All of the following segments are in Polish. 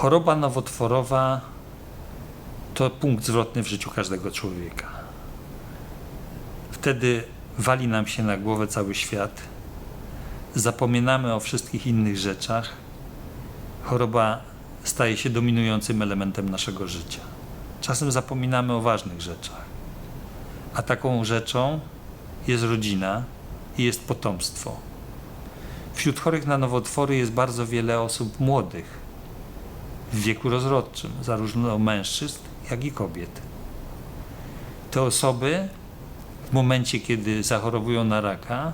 Choroba nowotworowa to punkt zwrotny w życiu każdego człowieka. Wtedy wali nam się na głowę cały świat, zapominamy o wszystkich innych rzeczach. Choroba staje się dominującym elementem naszego życia. Czasem zapominamy o ważnych rzeczach. A taką rzeczą jest rodzina i jest potomstwo. Wśród chorych na nowotwory jest bardzo wiele osób młodych, w wieku rozrodczym, zarówno mężczyzn, jak i kobiet. Te osoby w momencie, kiedy zachorowują na raka,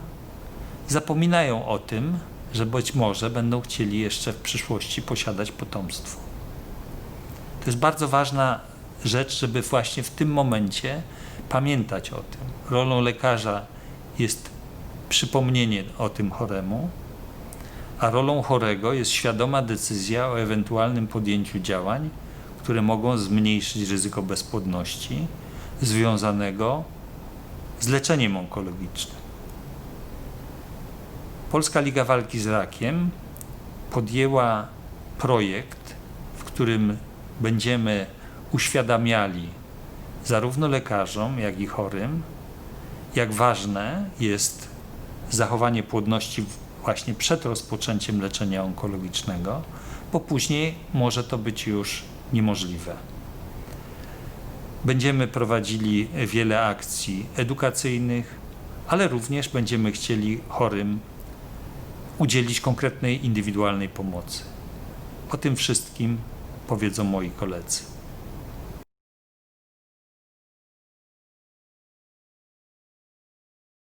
zapominają o tym, że być może będą chcieli jeszcze w przyszłości posiadać potomstwo. To jest bardzo ważna rzecz, żeby właśnie w tym momencie pamiętać o tym. Rolą lekarza jest przypomnienie o tym choremu, a rolą chorego jest świadoma decyzja o ewentualnym podjęciu działań, które mogą zmniejszyć ryzyko bezpłodności związanego z leczeniem onkologicznym. Polska Liga Walki z Rakiem podjęła projekt, w którym będziemy uświadamiali zarówno lekarzom, jak i chorym, jak ważne jest zachowanie płodności właśnie przed rozpoczęciem leczenia onkologicznego, bo później może to być już niemożliwe. Będziemy prowadzili wiele akcji edukacyjnych, ale również będziemy chcieli chorym udzielić konkretnej, indywidualnej pomocy. O tym wszystkim powiedzą moi koledzy.